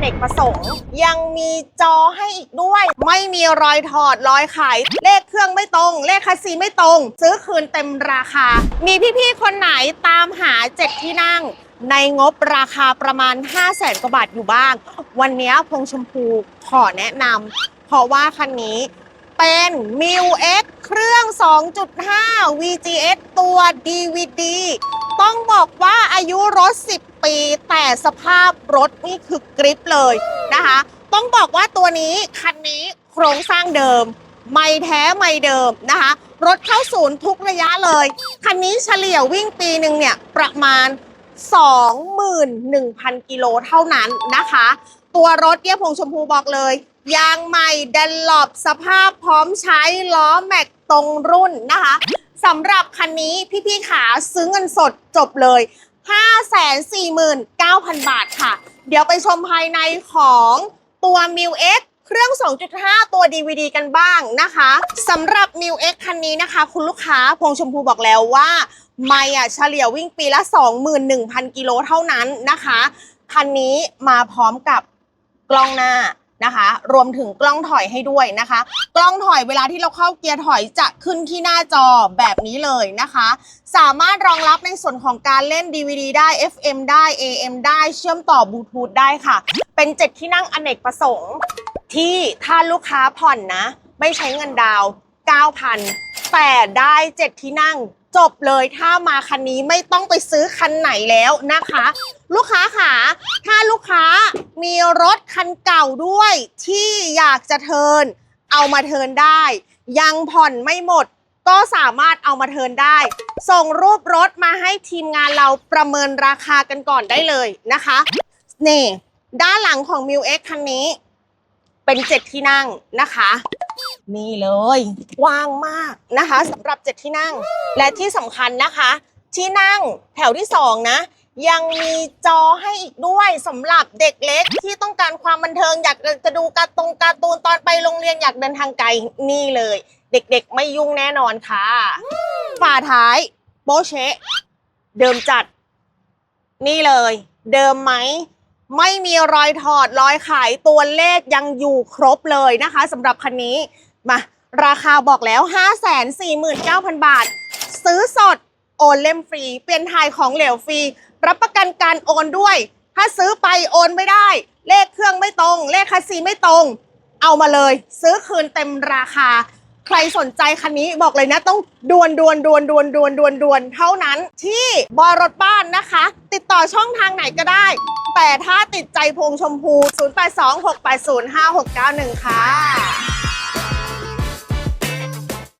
เนกประสงค์ ยังมีจอให้อีกด้วย ไม่มีรอยถอดรอยขาย เลขเครื่องไม่ตรง เลขคัสซีไม่ตรง ซื้อคืนเต็มราคา มีพี่ๆคนไหนตามหาเจ็ดที่นั่ง ในงบราคาประมาณ 5 0 0แสนกว่าบาทอยู่บ้าง วันนี้พงชมพูขอแนะนำเพราะว่าคันนี้เป็น m i u X เครื่อง 2.5 VGS ตัว DVD ต้องบอกว่าอายุรถ 10 ปี แต่สภาพรถนี่คือกริปเลยนะคะ ต้องบอกว่าตัวนี้คันนี้โครงสร้างเดิม ไม่แท้ไม่เดิมนะคะ รถเข้าศูนย์ทุกระยะเลย คันนี้เฉลี่ยวิ่งปีหนึ่งเนี่ยประมาณ 21,000 กิโลเท่านั้นนะคะ ตัวรถเนี่ยพงชมพูบอกเลย ยางใหม่ดันหลบสภาพพร้อมใช้ล้อแม็กตรงรุ่นนะคะ สำหรับคันนี้พี่ๆขาซื้อเงินสดจบเลย 549,000 บาทค่ะ เดี๋ยวไปชมภายในของตัว m i u X เครื่อง 2.5 ตัว DVD กันบ้างนะคะสำหรับ m i u X คันนี้นะคะ คุณลูกค้าพงชมพูบอกแล้วว่า ไม่อะเฉลี่ยวิ่งปีละ 21,000 กิโลเท่านั้นนะคะ คันนี้มาพร้อมกับกล้องหน้า นะคะ รวมถึงกล้องถอยให้ด้วยนะคะ กล้องถอยเวลาที่เราเข้าเกียร์ถอยจะขึ้นที่หน้าจอแบบนี้เลยนะคะ สามารถรองรับในส่วนของการเล่น DVD ได้ FM ได้ AM ได้เชื่อมต่อบลูทูธได้ค่ะ เป็นเจ็ดที่นั่งอเนกประสงค์ ที่ถ้าลูกค้าผ่อนนะ ไม่ใช้เงินดาว9,000แต่ได้เจ็ดที่นั่งจบเลยถ้ามาคันนี้ไม่ต้องไปซื้อคันไหนแล้วนะคะ ลูกค้าค่ะถ้าลูกค้า มีรถคันเก่าด้วยที่อยากจะเทิน เอามาเทินได้ ยังผ่อนไม่หมด ก็สามารถเอามาเทินได้ ส่งรูปรถมาให้ทีมงานเราประเมินราคากันก่อนได้เลยนะคะนี่ด้านหลังของ m ิว X คันนี้ เป็นเจ็ดที่นั่งนะคะ นี่เลยกว้างมากนะคะสำหรับเจ็ดที่นั่ง และที่สำคัญนะคะ ที่นั่งแถวที่สองนะ ยังมีจอให้อีกด้วยสำหรับเด็กเล็กที่ต้องการความบันเทิงอยากจะดูการ์ตงการ์ตูนตอนไปโรงเรียนอยากเดินทางไกลนี่เลย เด็กๆไม่ยุ่งแน่นอนค่ะฝาท้ายโบเชะเดิมจัด นี่เลย เดิมไหมไม่มีรอยถอดรอยขายตัวเลขยังอยู่ครบเลยนะคะสำหรับคันนี้มาราคาบอกแล้ว 549,000 บาท ซื้อสดโอนเล่มฟรี เปลี่ยนถ่ายของเหลวฟรี รับประกันการโอนด้วย ถ้าซื้อไปโอนไม่ได้ เลขเครื่องไม่ตรง เลขคัสซีไม่ตรง เอามาเลย ซื้อคืนเต็มราคา ใครสนใจคันนี้บอกเลยนะต้องดวนดวนดวนดวนดวนดวนดวนเท่านั้นที่บอรถบ้านนะคะ ติดต่อช่องทางไหนก็ได้ แต่ถ้าติดใจพงชมพู 0826805691 ค่ะ